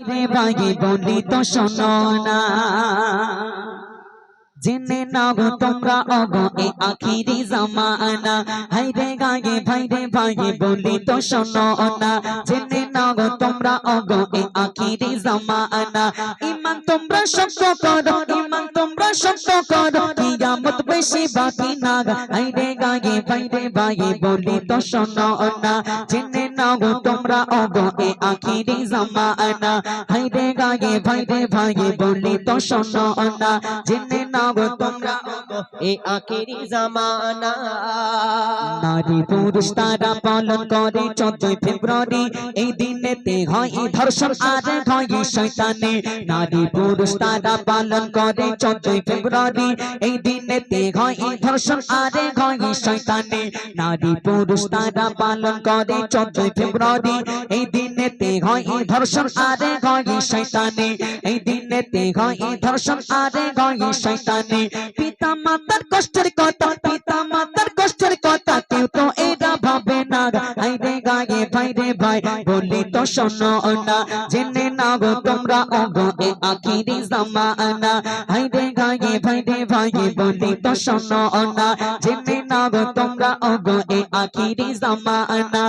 ভাই বলি তো শোনো না। জেনে নাও তোমরা অগো এ আখিরি জামানা। হাই রে গায়ে, ভাই রে ভাই বলি তো শোনো না। জেনে নাও তোমরা অগো এ আখিরি জামানা। ইমান তোমরা শক্ত করো, ইমান তোমরা শক্ত করো। কিয়ামত বেশি বাকি না। হাই রে গায়ে ভাই রে ভাই বলি তো শোনো না জেনে নাও তোমরা অগো এ আখিরি জামানা। হাই রে গায়ে, ভাই রে ভাই বলি তো শোনো না জেনে নাও তোমরা এ আখেরি জামানা। নারী পুরুষ তারা পালন করে চোদ্দই ফেব্রুয়ারি, এই দিনেতে হয় ধর্ষণ, আর হয় শয়তানি। নারী পুরুষ তারা পালন করে চোদ্দই ফেব্রুয়ারি, এই দিনেতে হয় ধর্ষণ, আর হয় শয়তানি নারী পুরুষ তারা পালন করে চোদ্দই ফেব্রুয়ারি, এই দিনেতে হয় ধর্ষণ, আরে হয় শৈতানে এই দিনেতে হয় ধর্ষণ, আরে হয় শৈতানে পিতা মাতার কষ্টের কথা পিতা মাতার কষ্টের কথা ভাই, বলি তো শোনো না, জেনে না গো তোমরা অগো এ আখিরি জামানা। হাই রে গায়ে, ভাই রে ভাই, বলি তো শোনো না, জেনে না গো তোমরা অগো এ আখিরি জামানা।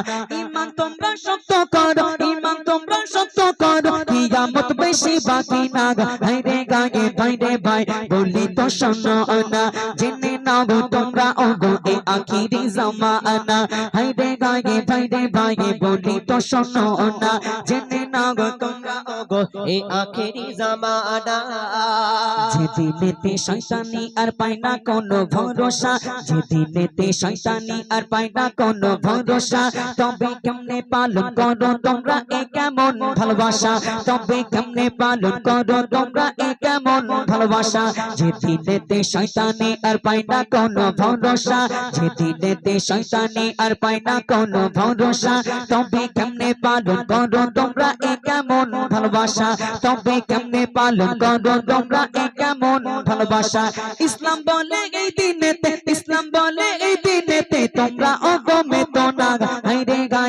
ইমান তোমরা শক্ত করো, ইমান তোমরা শক্ত করো। কিয়ামত বেশি বাকি না হাই রে গায়ে ভাই রে ভাই বলি তো শোনো না। জেনে নাও তোমরা, ওগো, এ আখিরি জামানা। হাই রে গায়ে ভাই রে ভাই বলি তো শোনো না। জেনে নাও তোমরা, ওগো, এ আখেরি জামানা। যেদিনেতে শয়তানি আর পায় না কোনো ভরসা, যেদিনেতে শয়তানি আর পায় না কোনো ভরসা, তবে কেমনে পালন করো তোমরা এ কেমন ভালোবাসা তবে কেমনে পালন করো তোমরা এ কেমন ভালোবাসা যেদিনেতে শয়তানি আর পায় না কোনো ভরসা যেদিনেতে শয়তানি আর পায় না কোনো ভরসা তবে কেমনে পালন করো তোমরা এ কেমন ভালোবাসা তবে কেমনে পালন করো তোমরা এ কেমন ভালোবাসা ইসলাম বলে এই দিনেতে ইসলাম বলে এই দিনেতে তোমরা অগমে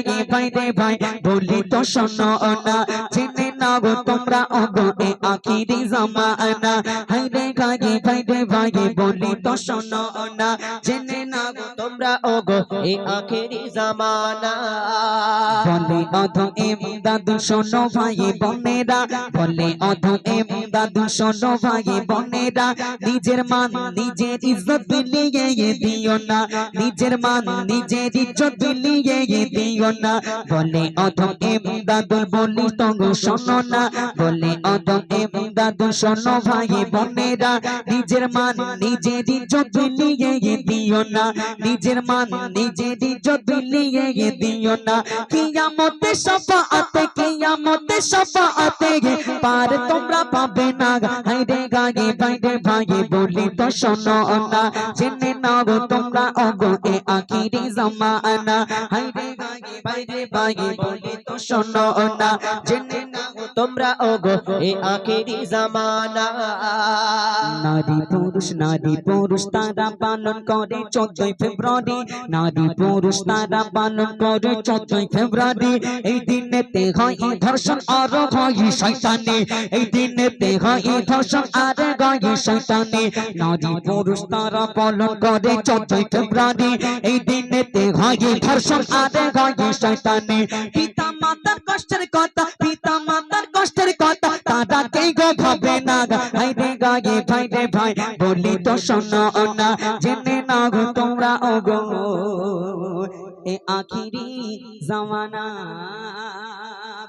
বাইরে হাই রে গায়ে ভাই রে ভাই বলি তো শোনো না। গো তোমরা অগো এ আখিরি জামানা। হাই রে গায়ে ভাই রে ভাই বলি তো শোনো না। জেনে না তোমরা ওগো এ আখেরি জামানা। বলে অধ এম দাদু শোনো ভাই বোনেরা। বলে অধ এম দাদু শোনো ভাই বোনেরা। নিজের মান, নিজের ইজ্জত বিলিয়ে দিও না। নিজের মান, নিজের ইজ্জত বিলিয়ে দিও না। বলে অধ এম দাদু বলি তগো শোনো না বলে অধ এম দাদু শোনো ভাই বোনেরা, নিজের মান নিজের ইজ্জত বিলিয়ে দিও না। নিজের মান নিজের ইজ্জত বিলিয়ে দিও না। কিয়ামতে শফাআতে কিয়ামতে শফাআতে পার তোমরা পাবে না। হাই রে গায়ে ভাই রে ভাই বলি তো শোনো না। জেনে নাও তোমরা ওগো এ আখিরি জামানা। হাই রে গায়ে ভাই রে ভাই বলি তো শোনো না, জেনে নাও তোমরা, ওগো, এ আখেরি জামানা। নারী পুরুষ নারী পুরুষ, তারা পালন করে চোদ্দই ফেব্রুয়ারি। নারী পুরুষ, তারা পালন করে চোদ্দই ফেব্রুয়ারি। এই দিনেতে হয় ধর্ষণ, আর হয় এই হয় ধর্ষণ, আর হয় নারী পুরুষ, তারা পালন করে চোদ্দই ফেব্রুয়ারি। এই হয় ধর্ষণ, আর শয়তানি পিতা মাতার কষ্টের কথা, পিতা মাতার কষ্টের কথা কে গো ভাবে না হাই রে ভাই রে ভাই, বলি তো শোনো না, জেনে না গো তোমরা, ও গো। এ আখিরি জামানা,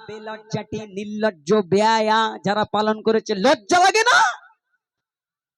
বেলজ্জাটি নির্লজ্জ বেয়া যারা পালন করেছে, লজ্জা লাগে না?